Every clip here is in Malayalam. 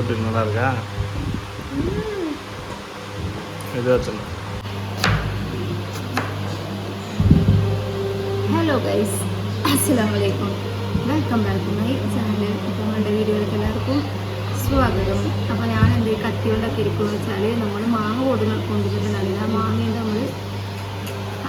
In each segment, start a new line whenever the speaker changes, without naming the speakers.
எப்படி இருக்கு? நல்லா இருக்கா இது வச்சிடணும்
ഹലോ ഗൈസ് അസ്സലാം വലൈക്കും welcome back to my channel അപ്പോൾ നമ്മുടെ വീഡിയോയിലേക്ക് എല്ലാവർക്കും സ്വാഗതം അപ്പോൾ ഞാൻ എന്ത് കത്തി കൊണ്ടൊക്കെ ഇരിക്കുമെന്ന് വെച്ചാൽ നമ്മൾ മാങ്ങ കൊടു കൊണ്ടുവരുന്നുണ്ട് ആ മാങ്ങയുടെ നമ്മൾ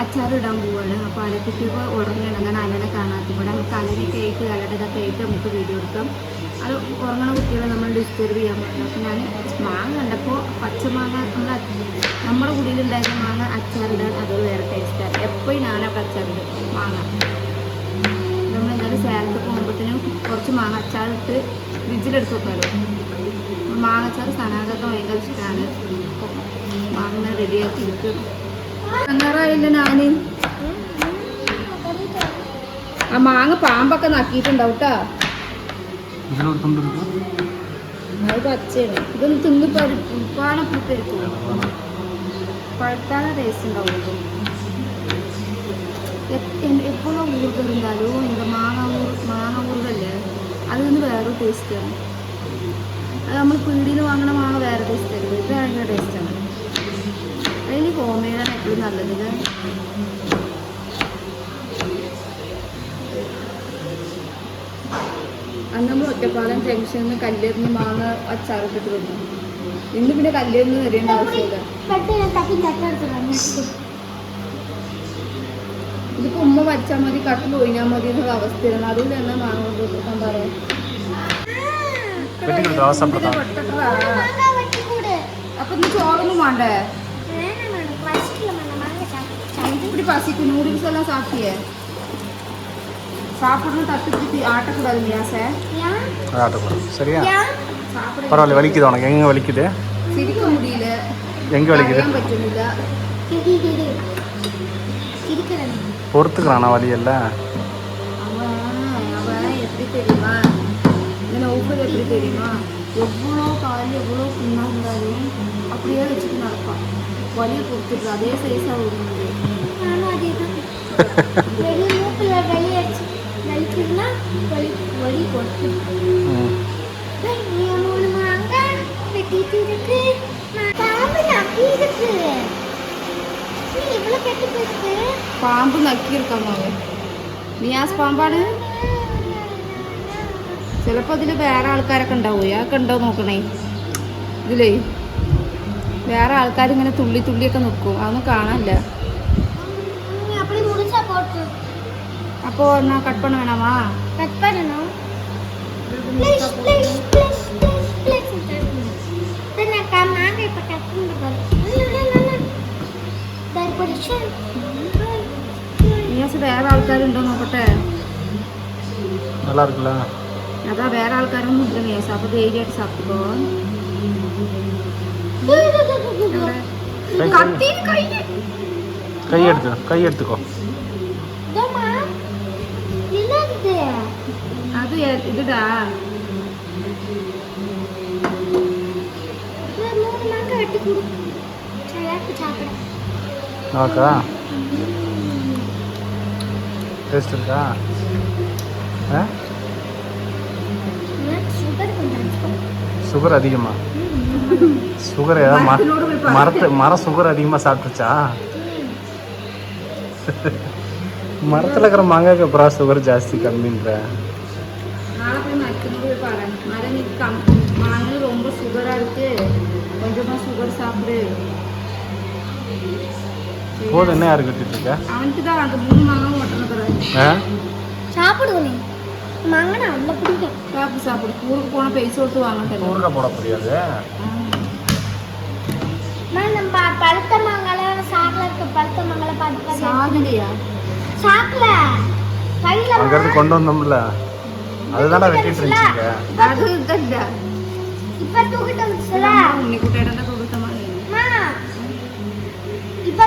അച്ചാറിടാൻ പോവാണ്. അപ്പോൾ അലക്കുട്ടിയൊക്കെ ഉറങ്ങണം അങ്ങനെ അലനെ കാണാത്ത ഇവിടെ നമുക്ക് അലനെ കേക്ക് അലയുടെ ഇതൊക്കെ നമുക്ക് വീഡിയോ എടുക്കാം. അത് ഉറങ്ങണ കുട്ടികളെ നമ്മൾ ഡിസ്റ്റർബ് ചെയ്യാൻ പറ്റില്ല അപ്പോൾ ഞാൻ മാങ്ങ കണ്ടപ്പോൾ പച്ചമാങ്ങ നമ്മൾ നമ്മുടെ കുടിയിലുണ്ടായിരുന്ന മാങ്ങ അച്ചാറിടാൻ അത് വേറെ ടേസ്റ്റാണ് എപ്പോഴും ഞാനൊക്കെ അച്ചാറിടും മാങ്ങ. നമ്മൾ എന്തായാലും സേലത്ത് പോകുമ്പോഴത്തേനും കുറച്ച് മാങ്ങ അച്ചാറിട്ട് ഫ്രിഡ്ജിലെടുത്ത് വെക്കാമല്ലോ മാങ്ങ അച്ചാർ സനാഗൊക്കെ ഭയങ്കര ഇഷ്ടമാണ് മാങ്ങ റെഡിയാക്കി എടുക്കും ആ മാങ്ങ പാമ്പൊക്കെ നക്കിയിട്ടുണ്ടാവും ഇതൊന്ന് തിന്ന് പഴുപ്പാണൊക്കെ എപ്പോഴും ഊർക്കുണ്ടാലും എന്താ മാങ്ങ മാങ്ങ ഊർക്കല്ലേ അതിൽ നിന്ന് ടേസ്റ്റാണ് അത് നമ്മൾ പീടിയിൽ വാങ്ങണ മാങ്ങ വേറെ ടേസ്റ്റ് ആയിരുന്നു ഇത് ഭയങ്കര ടേസ്റ്റാണ് റിയലി ഹോം മെയ്ഡാണ് ഏറ്റവും നല്ലത് അന്ന് നമ്മൾ ഒറ്റപ്പാലം ടെൻഷനിൽ നിന്ന് കല്ലേറിന് മാങ്ങ അച്ചാറിട്ടിട്ട് വന്നു ഇന്ന് പിന്നെ കല്ലേറിന് തരേണ്ട ആവശ്യമില്ല. ഇതിപ്പോ ഉമ്മ വച്ചാൽ മതി കട്ട് ഒഴിഞ്ഞാൽ മതി എന്നുള്ള അവസ്ഥയാണ്. അതുകൊണ്ട് തന്നെ മാങ്ങ കൊണ്ട് കൊടുക്കാൻ പറയാം. അപ്പൊ ഇന്ന് ചോറൊന്നും വേണ്ടേ? இப்படி பசிக்கும் நூடுல்ஸ் எல்லாம் சாப்பிட்டிய? சாப்பிடணும் தட்டு திருப்பி ஆட்டக்கூடாது. இல்லையா சார்
ஆட்டக்கூடாது சரியா பரவாயில்ல வலிக்குது உனக்கு. எங்கே வலிக்குது?
சிரிக்க முடியல.
எங்கே வலிக்குது? பொறுத்துக்கிறானா
வலியல்ல? தெரியுமா? இல்லை ஒவ்வொரு எப்படி தெரியுமா? எவ்வளோ காலையில் எவ்வளோ புண்ணாக இருந்தாலும் அப்படியே வச்சுட்டு நடப்பான். வலியை கொடுத்துட்டு அதே சைஸாக விடும்போது
ம். പാമ്പ് നക്കിയിരിക്കാൻ അവൻ നിയാസ് പാമ്പാണ് ചിലപ്പോൾ അതിൽ വേറെ ആൾക്കാരൊക്കെ ഉണ്ടാവും അതൊക്കെ ഉണ്ടോ നോക്കണേ ഇതിലേ വേറെ ആൾക്കാർ ഇങ്ങനെ തുള്ളി തുള്ളിയൊക്കെ നിൽക്കും അതൊന്നും കാണാനില്ല
போ நான் கட் பண்ண வேணாமா? கட்
பண்ணணும். வேற ஆள்க்காருண்டோ நம்மகிட்ட
நல்லா இருக்குல்ல
அதான் வேற ஆள்க்காரும் இல்லைங்க சாப்பிட்டு ஏரியாட்டு சாப்பிட்டுக்கோ.
கை எடுத்து கை எடுத்துக்கோ.
சரியாக்கு சாப்பிட.
நமக்கா டேஸ்ட் இருக்கா? ஆ?
சுகர்
அதிகமா. சுகர் ஏதாவது. மரத்து மரம் சுகர் அதிகமாக சாப்பிட்டுச்சா? மரத்தில் இருக்கிற மாங்காய்க்கு அப்புறம் சுகர் ஜாஸ்தி கம்மின்ற?
மாங்க ரொம்ப சுகராக இருக்கு. கொஞ்சமாக சுகர் சாப்பிடு.
போதும் என்ன யாரு கட்டிட்டு இருக்க
அவனுக்கு தான் அந்த மூணு மாங்காய் ஓட்டணும்
சாப்பிடுவோம். நீ மாங்கனா அவ்வளோ பிடிக்கும்.
சாப்பிடு சாப்பிடு. ஊருக்கு போனால் பைசா வாங்கிட்டேன்
ஊறுகாய் போட முடியாது.
நான் நம்ம பழுத்த மாங்கால சாக்கில் இருக்க பழுத்த மாங்கால பார்த்து பார்த்து
சாகலையா
சாக்கில். கையில்
அங்கேருந்து கொண்டு வந்தோம்ல. அதுதான்டா வெட்டிட்டு
இருக்கீங்க. அதுதான்டா
இப்ப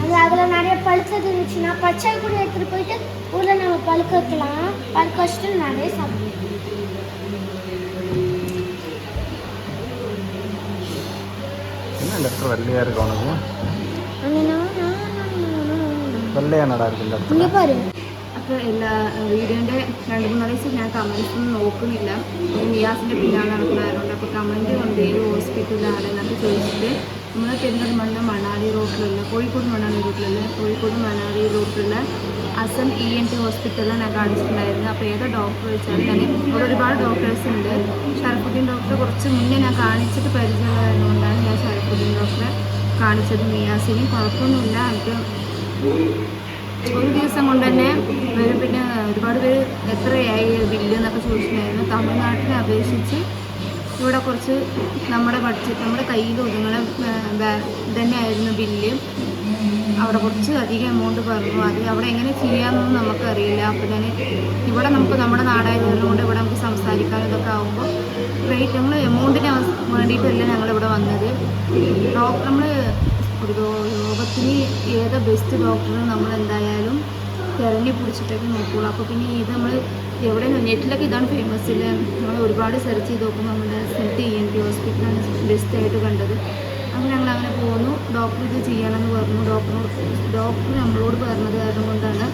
அது அதுல நிறைய பழுத்தது இருந்துச்சுன்னா பச்சை கூட எடுத்துட்டு போயிட்டு ஊர்ல நம்ம பழுக்க பழுக்க வச்சுட்டு நிறைய சாப்பிடலாம்.
என்ன வெள்ளையா இருக்கு
பாரு.
ഒക്കെ എല്ലാ വീഡിയോന്റെ രണ്ട് മൂന്ന് ദിവസം ഞാൻ കമൻസ് ഒന്നും നോക്കുന്നില്ല. നിയാസിന്റെ പിന്നാലെ നടക്കുന്നതായതുകൊണ്ട് അപ്പോൾ കമന്റ് കൊണ്ട് ഏത് ഹോസ്പിറ്റലാണ് എന്നൊക്കെ ചോദിച്ചിട്ട് നമ്മൾ പെരിന്തൽമണ്ണ മണാലി റോഡിലുള്ള കോഴിക്കോട് മണാലി റോഡിലുള്ള കോഴിക്കോട് മണാലി റോഡിലുള്ള അസൻ ഇ എൻ ടി ഹോസ്പിറ്റലിൽ ഞാൻ കാണിച്ചിട്ടുണ്ടായിരുന്നു അപ്പോൾ ഏതോ ഡോക്ടർ വെച്ചാൽ ഞാൻ അവിടെ ഒരുപാട് ഡോക്ടേഴ്സ് ഉണ്ട്. ഷറഫുദ്ദീൻ ഡോക്ടറെ കുറച്ച് മുന്നേ ഞാൻ കാണിച്ചിട്ട് പരിചയമുള്ളതുകൊണ്ടാണ് ഞാൻ ഷറഫുദ്ദീൻ ഡോക്ടറെ കാണിച്ചത് മിയാസിനും. കുഴപ്പമൊന്നുമില്ല. എനിക്ക് ഒരു ദിവസം കൊണ്ട് തന്നെ പിന്നെ ഒരുപാട് പേര് എത്രയായി ബില്ല് എന്നൊക്കെ ചോദിച്ചിട്ടുണ്ടായിരുന്നു. തമിഴ്നാട്ടിനെ അപേക്ഷിച്ച് ഇവിടെ കുറച്ച് നമ്മുടെ ബഡ്ജറ്റ് നമ്മുടെ കയ്യിൽ ഒതുങ്ങുന്ന തന്നെയായിരുന്നു ബില്ല് അവിടെ കുറച്ച് അധികം എമൗണ്ട് പറഞ്ഞു. അത് അവിടെ എങ്ങനെ ചെയ്യാമെന്നൊന്നും നമുക്കറിയില്ല. അപ്പോൾ ഞാൻ ഇവിടെ നമുക്ക് നമ്മുടെ നാടായതുകൊണ്ട് കൊണ്ട് ഇവിടെ നമുക്ക് സംസാരിക്കാൻ ഇതൊക്കെ ആകുമ്പോൾ റേറ്റ് നമ്മൾ എമൗണ്ടിന് വേണ്ടിയിട്ടല്ല ഞങ്ങളിവിടെ വന്നത്. ഡോക്ടർ നമ്മൾ ഒരു രോഗത്തിന് ഏതാ ബെസ്റ്റ് ഡോക്ടർ നമ്മൾ എന്തായാലും തിരഞ്ഞു പിടിച്ചിട്ടൊക്കെ നോക്കുള്ളൂ. അപ്പോൾ പിന്നെ ഇത് നമ്മൾ എവിടെ നെറ്റിലൊക്കെ ഇതാണ് ഫേമസ് ഇല്ല നമ്മൾ ഒരുപാട് സെർച്ച് ചെയ്ത് നോക്കുമ്പോൾ നമ്മുടെ സെറ്റ് ഇ എൻ ടി ഹോസ്പിറ്റലാണ് ബെസ്റ്റ് ആയിട്ട് കണ്ടത്. അപ്പോൾ ഞങ്ങൾ അങ്ങനെ പോന്നു. ഡോക്ടർ ഇത് ചെയ്യണമെന്ന് പറഞ്ഞു. ഡോക്ടറോട് ഡോക്ടർ നമ്മളോട് പറഞ്ഞത് കാരണം കൊണ്ടാണ്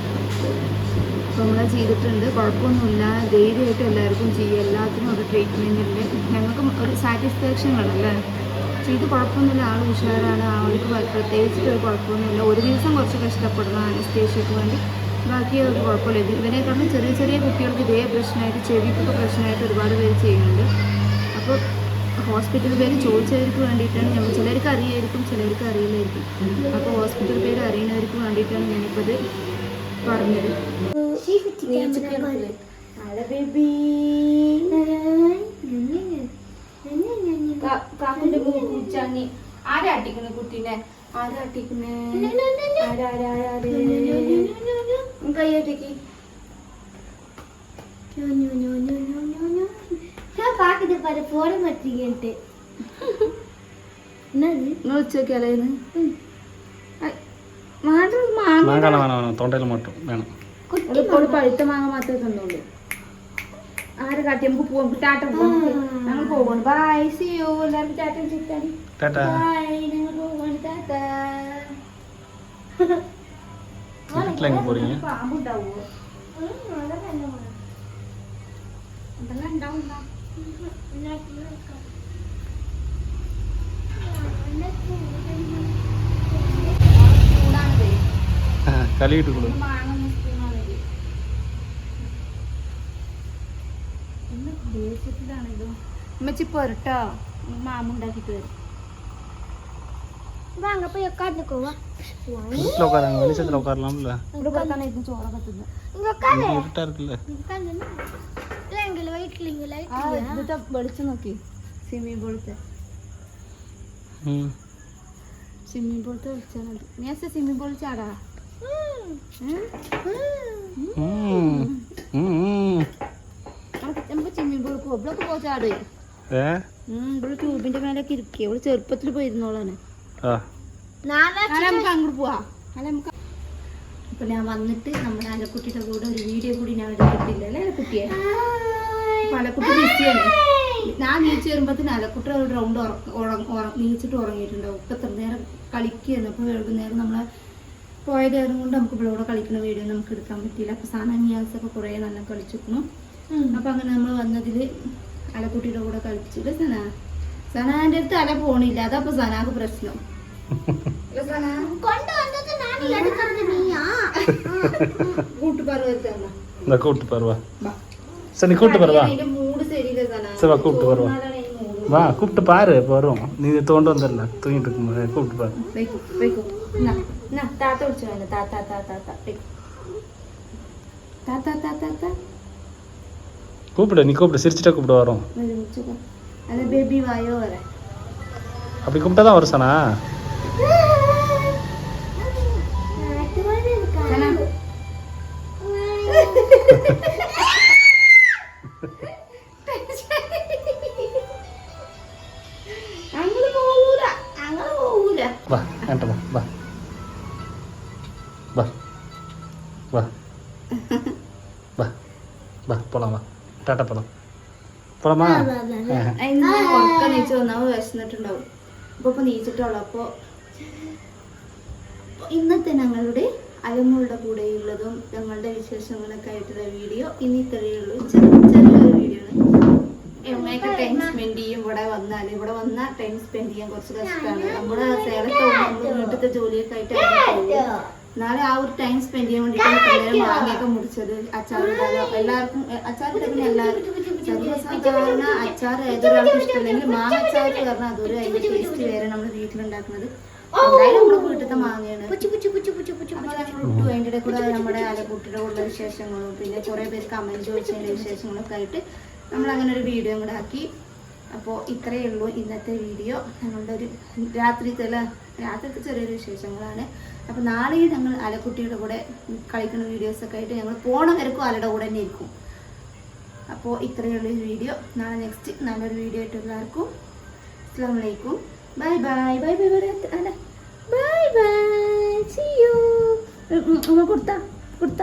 നമ്മളത് ചെയ്തിട്ടുണ്ട്. കുഴപ്പമൊന്നുമില്ല. ധൈര്യമായിട്ട് എല്ലാവർക്കും ചെയ്യുക എല്ലാത്തിനും ഒരു ട്രീറ്റ്മെന്റ് ഉണ്ട് ഞങ്ങൾക്ക് ഒരു സാറ്റിസ്ഫാക്ഷൻ വേണമല്ലേ ചെയ്ത് കുഴപ്പമൊന്നുമില്ല. ആൾ ഉഷാറാണ്. ആൾക്ക് പ്രത്യേകിച്ച് ഒരു കുഴപ്പമൊന്നുമില്ല. ഒരു ദിവസം കുറച്ച് കഷ്ടപ്പെടണം അനസ്തേഷ്യക്ക് വേണ്ടി. ബാക്കി കുഴപ്പമില്ല. ഇത് ഇവരെക്കാളും ചെറിയ ചെറിയ കുട്ടികൾക്ക് ഇതേ പ്രശ്നമായിട്ട് ചെവിക്കൊക്കെ പ്രശ്നമായിട്ട് ഒരുപാട് പേര് ചെയ്യുന്നുണ്ട്. അപ്പോൾ ഹോസ്പിറ്റൽ പേര് ചോദിച്ചവർക്ക് വേണ്ടിയിട്ടാണ് നമ്മൾ ചിലർക്ക് അറിയായിരിക്കും ചിലർക്ക് അറിയില്ലായിരിക്കും. അപ്പോൾ ഹോസ്പിറ്റൽ പേര് അറിയുന്നവർക്ക് വേണ്ടിയിട്ടാണ് ഞാനിപ്പോൾ ഇത് പറഞ്ഞത്. ബേബി ഇറങ്ങി ആരാ കുട്ടീനെ ആരാ അട്ടിക്കണേ കയ്യട്ടിക്ക്
പാക്കത് വേണം
പഴുത്ത മാങ്ങ മാത്രമേ തന്നുള്ളൂ ആരെ കാട്ടി നമുക്ക് പോവാം. ടാറ്റ പോവാം. ഞങ്ങൾ പോവാണ്. ബൈ സി യു എല്ലാവർക്കും ടാറ്റ
ചിത്താൻ
ബൈ ഞങ്ങൾ പോവാണ് ടാറ്റ. പാമ്പുണ്ടാവോ അതെല്ലാം ഉണ്ടാവും? കളി ഇട്ടുകൊള്ളു ഉമ്മച്ചി പോരട്ടോ. മാമ ഉണ്ടാക്കിട്ട് വരും.
വാങ്ങ പോയി ഉക്കാന്നിക്കോ
വീട്ടിൽ ഉക്കാറാണ് വെളിച്ചത്തിൽ ഉക്കാറലാമല്ല
ഇവിടെ ഉക്കാറാണ് ഇരുന്ന് ചോറൊക്കെ തിന്ന്.
ഇങ്ങ ഉക്കാറേ ഇരുട്ടാർക്കില്ല ഇല്ലെങ്കിൽ
വൈറ്റില്ലെങ്കിൽ ഇതിട്ട് വെളിച്ചം നോക്കി. സ്വിമ്മിംഗ് പൂളത്തെ സ്വിമ്മിംഗ് പൂളത്തെ വിളിച്ചാൽ നീ അസ സ്വിമ്മിംഗ് പൂളിൽ ചാടാ? നമുക്ക് സ്വിമ്മിംഗ് പൂളിൽ പോകുമ്പോഴൊക്കെ പോ. ചാടുക
ഏ?
ഇവിടെ ട്യൂബിന്റെ മേലൊക്കെ ഇരിക്കുക ഇവിടെ ചെറുപ്പത്തിൽ പോയിരുന്നോളാണ്. നമുക്ക് അങ്ങോട്ട് പോവാ. അപ്പൊ ഞാൻ വന്നിട്ട് നമ്മുടെ അലക്കുട്ടിയുടെ കൂടെ ഒരു വീഡിയോ കൂടി ഞാൻ എടുത്തിട്ടില്ല അല്ലേ അലക്കുട്ടിയെ അലക്കുട്ടി ബിസിയാണ് ഞാൻ നീച്ച് വരുമ്പോഴത്തേന് അലക്കുട്ടി ഒരു റൗണ്ട് നീച്ചിട്ട് ഉറങ്ങിയിട്ടുണ്ടാവും ഇപ്പൊ എത്ര നേരം കളിക്കുകയായിരുന്നു അപ്പൊ വൈകുന്നേരം നമ്മളെ പോയതായിരുന്നു കൊണ്ട് നമുക്ക് ഇവിടെ കളിക്കുന്ന വീഡിയോ നമുക്ക് എടുക്കാൻ പറ്റിയില്ല. അപ്പൊ സാന നിയാസൊക്കെ കുറേ നല്ല കളിച്ചിരുന്നു അപ്പൊ അങ്ങനെ നമ്മൾ വന്നതിൽ അലക്കുട്ടിയുടെ കൂടെ കളിച്ചിട്ട് സന സനാന്റെ അടുത്ത് അല പോണില്ല അതപ്പൊ സനാക്ക് പ്രശ്നം ഇല്ല സന
கொண்டு வந்தது நானே எடுக்கிறது நீயா
കൂട്ടുപർവ്വതത്താണ്
இந்த கூட்டு பருவா சரி நீ கூட்டு பருவா
അതിന്റെ മൂഡ് ശരിയില്ല സന
சரி வா கூப்பிட்டு வருவா
നാളെ ഈ mood.
வா கூப்பிட்டு பாரு இப்போ வரும் நீ தோண்டு வந்துடல தூங்கிட்டு இருக்கும்போது கூப்பிட்டு பாரு
വെക്കൂ വെക്കൂ എന്നാ എന്നാ താത്ത വിളിച്ചു Kupu, niko, kupu, siripnya
kupu orang. Ada baby bayu
orang. Apikupu tadi
orang sanah. Anggal mau udah,
anggal mau udah. Bah, antum bah, bah, bah, bah, bah, bah, pola mah. ടാട്ടപ്പട
പുറമാ? ഉറക്കം ഇന്നത്തെ ഞങ്ങളുടെ അലമുകളുടെ കൂടെയുള്ളതും ഞങ്ങളുടെ വിശേഷങ്ങളൊക്കെ ആയിട്ടുള്ള വീഡിയോ ഇനി ഇത്രയേ ഉള്ളൂ ചെറിയൊരു വീഡിയോ എമ്മയൊക്കെ ടൈം സ്പെൻഡ് ചെയ്യും. ഇവിടെ വന്നാൽ ഇവിടെ വന്നാൽ ടൈം സ്പെൻഡ് ചെയ്യാൻ കുറച്ച് കഷ്ടമാണ് നമ്മുടെ സേലത്ത് വീട്ടിലത്തെ ജോലിയൊക്കെ ആയിട്ട് എന്നാലും ആ ഒരു ടൈം സ്പെൻഡ് ചെയ്യാൻ വേണ്ടിയിട്ടാണ് മാങ്ങയൊക്കെ മുറിച്ചത്. അച്ചാറിടാലോ എല്ലാവർക്കും അച്ചാറിട്ട പിന്നെ എല്ലാവർക്കും സർവസാധാരണ അച്ചാർ ഏതൊരാൾക്കും ഇഷ്ടമില്ലെങ്കിൽ മാങ്ങ അച്ചാർ കാരണം അതൊരു അതിന്റെ ടേസ്റ്റ് വേറെ നമ്മൾ വീട്ടിലുണ്ടാക്കുന്നത്. എന്തായാലും നമ്മുടെ വീട്ടിലത്തെ മാങ്ങയാണ്. വേണ്ടിയുടെ കൂടെ നമ്മുടെ അലക്കുട്ടിയുടെ കൂടുതൽ വിശേഷങ്ങളും പിന്നെ കുറേ പേര് കമന്റ് ചോദിച്ചതിന്റെ വിശേഷങ്ങളൊക്കെ ആയിട്ട് നമ്മൾ അങ്ങനെ ഒരു വീഡിയോ കൂടെ ആക്കി. അപ്പോൾ ഇത്രയേ ഉള്ളൂ ഇന്നത്തെ വീഡിയോ. ഞങ്ങളുടെ ഒരു രാത്രിത്തെ രാത്രിത്തെ ചെറിയൊരു വിശേഷങ്ങളാണ്. അപ്പോൾ നാളെ ഞങ്ങൾ അലക്കുട്ടിയുടെ കൂടെ കളിക്കുന്ന വീഡിയോസൊക്കെ ആയിട്ട് ഞങ്ങൾ പോണ വരക്കും അലയുടെ കൂടെ തന്നെ ഇരിക്കും. അപ്പോൾ ഇത്രയേ ഉള്ളൂ ഈ വീഡിയോ നാളെ നെക്സ്റ്റ് നല്ലൊരു വീഡിയോ ആയിട്ട് എല്ലാവർക്കും. അസ്സാം വലൈക്കും bye bye bye bye bye അല്ല. ബൈ ബൈ യു കൊടുത്ത കൊടുത്ത.